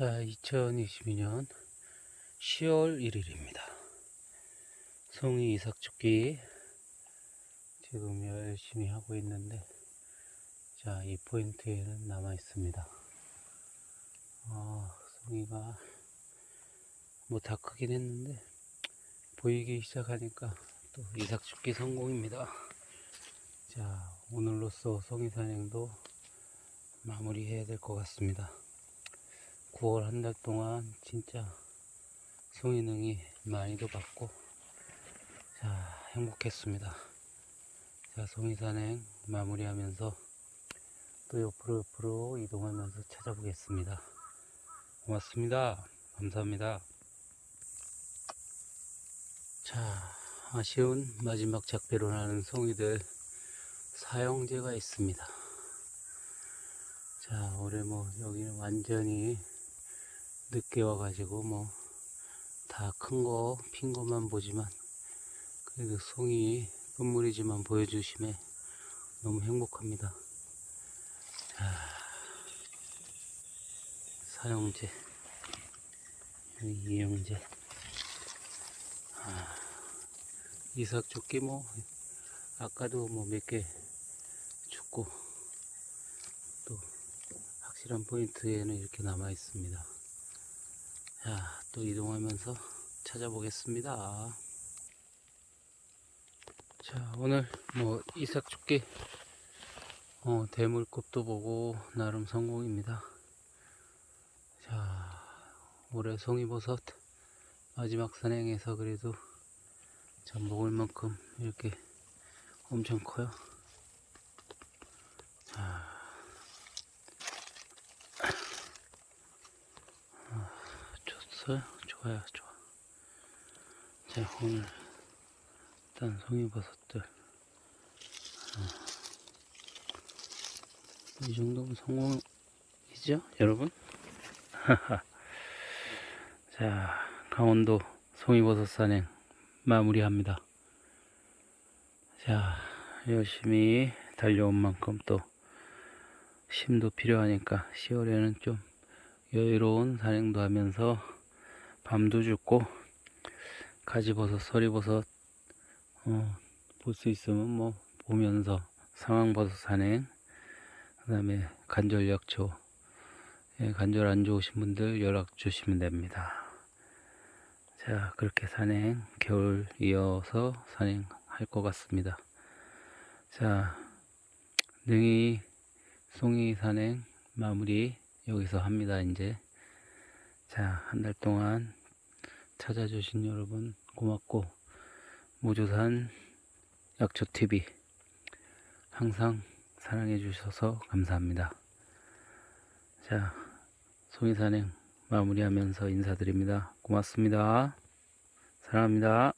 자, 2022년 10월 1일입니다. 송이 이삭 죽기 지금 열심히 하고 있는데, 자, 이 포인트에는 남아 있습니다. 아, 송이가 뭐 다 크긴 했는데, 보이기 시작하니까 또 이삭 죽기 성공입니다. 자, 오늘로써 송이 산행도 마무리해야 될 것 같습니다. 9월 한 달 동안 진짜 송이능이 많이도 받고 자 행복했습니다. 자 송이산행 마무리하면서 또 옆으로 옆으로 이동하면서 찾아보겠습니다. 고맙습니다. 감사합니다. 자 아쉬운 마지막 작배로 나는 송이들 사형제가 있습니다. 자 올해 뭐 여기는 완전히 늦게 와가지고 뭐 다 큰 거, 핀 것만 보지만 그래도 송이 끝물이지만 보여주심에 너무 행복합니다. 자, 사형제, 이영제, 아, 이삭 조끼 뭐 아까도 뭐 몇 개 죽고 또 확실한 포인트에는 이렇게 남아 있습니다. 자, 또 이동하면서 찾아보겠습니다. 자, 오늘 뭐 이삭 죽기 어, 대물급도 보고 나름 성공입니다. 자, 올해 송이버섯 마지막 산행에서 그래도 참 먹을 만큼 이렇게 엄청 커요. 자, 좋어요? 좋아요, 좋아. 자, 오늘 일단 송이버섯들 어. 이 정도면 성공이죠, 여러분? 자, 강원도 송이버섯 산행 마무리합니다. 자, 열심히 달려온 만큼 또 힘도 필요하니까 10월에는 좀 여유로운 산행도 하면서 밤도 죽고 가지버섯, 서리버섯 어, 볼 수 있으면 뭐 보면서 상황버섯 산행 그 다음에 관절약초 예, 관절 안 좋으신 분들 연락 주시면 됩니다. 자 그렇게 산행 겨울 이어서 산행할 것 같습니다. 자 능이 송이 산행 마무리 여기서 합니다 이제 자 한 달 동안 찾아주신 여러분 고맙고 모조산 약초TV 항상 사랑해 주셔서 감사합니다. 자 송이산행 마무리하면서 인사드립니다. 고맙습니다. 사랑합니다